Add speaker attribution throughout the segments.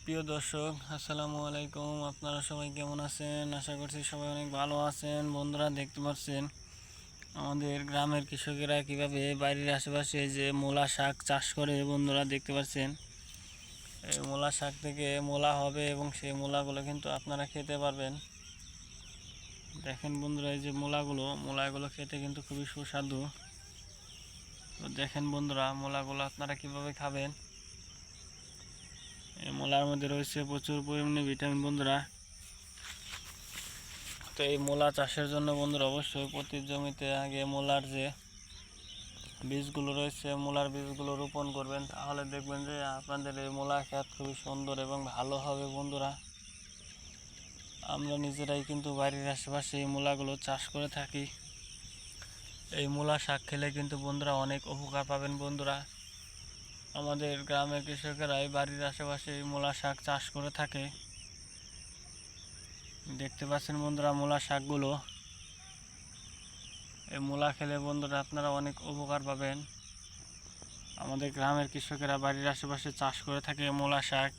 Speaker 1: প্রিয় দর্শক, আসসালামু আলাইকুম। আপনারা সবাই কেমন আছেন? আশা করছি সবাই অনেক ভালো আছেন। বন্ধুরা, দেখতে পাচ্ছেন আমাদের গ্রামের কৃষকেরা কীভাবে বাড়ির আশেপাশে যে মূলা শাক চাষ করে, বন্ধুরা, দেখতে পাচ্ছেন? এই মূলা শাক থেকে মূলা হবে এবং সেই মূলাগুলো কিন্তু আপনারা খেতে পারবেন। দেখেন বন্ধুরা, এই যে মূলাগুলো মূলাগুলো খেতে কিন্তু খুবই সুস্বাদু। তো দেখেন বন্ধুরা, মূলাগুলো আপনারা কীভাবে খাবেন? এই মূলার মধ্যে রয়েছে প্রচুর পরিমাণে ভিটামিন বন্ধুরা। তো এই মূলা চাষের জন্য বন্ধুরা অবশ্যই প্রতি জমিতে আগে মূলার যে বীজগুলো রয়েছে, মূলার বীজগুলো রোপণ করবেন। তাহলে দেখবেন যে আপনাদের এই মূলা ক্ষেত খুবই সুন্দর এবং ভালো হবে বন্ধুরা। আমরা নিজেরাই কিন্তু বাড়ির আশেপাশে এই মূলাগুলো চাষ করে থাকি। এই মূলা শাক খেলে কিন্তু বন্ধুরা অনেক উপকার পাবেন বন্ধুরা। আমাদের গ্রামের কৃষকেরাই বাড়ির আশেপাশে এই মূলা শাক চাষ করে থাকে। দেখতে পাচ্ছেন বন্ধুরা মূলা শাকগুলো। এই মূলা খেলে বন্ধুরা আপনারা অনেক উপকার পাবেন। আমাদের গ্রামের কৃষকেরা বাড়ির আশেপাশে চাষ করে থাকে এই মূলা শাক।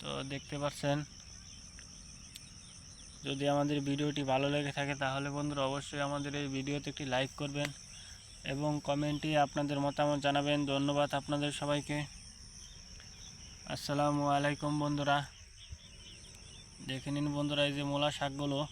Speaker 1: তো দেখতে পাচ্ছেন, যদি আমাদের ভিডিওটি ভালো লেগে থাকে তাহলে বন্ধুরা অবশ্যই আমাদের এই ভিডিওতে একটি লাইক করবেন। এবং কমেন্টে আপনাদের মতামত জানাবেন। ধন্যবাদ আপনাদের সবাইকে। আসসালামু আলাইকুম বন্ধুরা। দেখে নিন বন্ধুরা, এই যে মোলা শাকগুলো।